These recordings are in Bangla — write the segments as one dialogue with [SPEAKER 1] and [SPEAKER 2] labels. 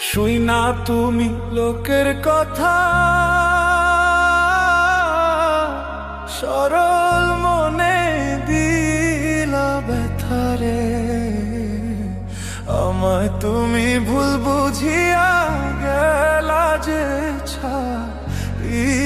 [SPEAKER 1] শুই না তুমি লোকের কথা। সরল মনে দিলা ব্যথারে আমায় তুমি ভুল বুঝিয়া গেলা যে ছাড়িয়া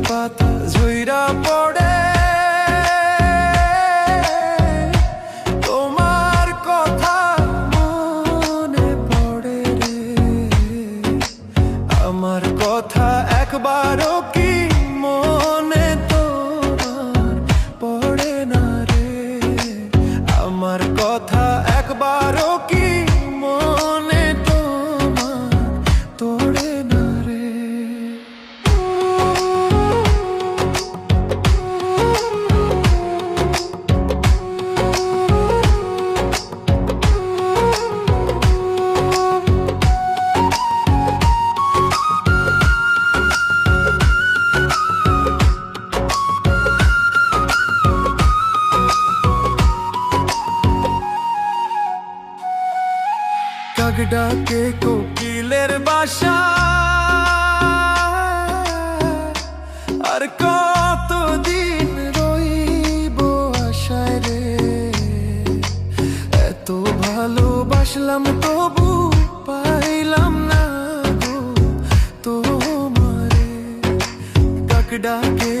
[SPEAKER 1] আমার কথা একবারও কি মনে তোমার পড়ে না রে? আমার কথা একবারও কি ডাকে কোকিলের বাসা। আর কতদিন রইব আশায় রে? এত ভালোবাসলাম তবু পাইলাম না গো তোমারে। ডাকে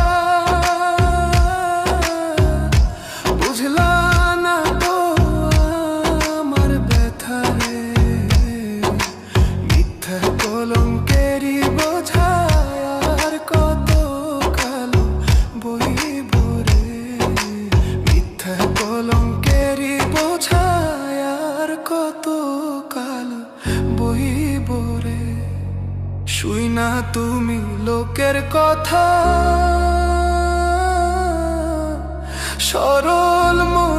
[SPEAKER 1] বই ভরে শুই না তুমি লোকের কথা। সরল মনে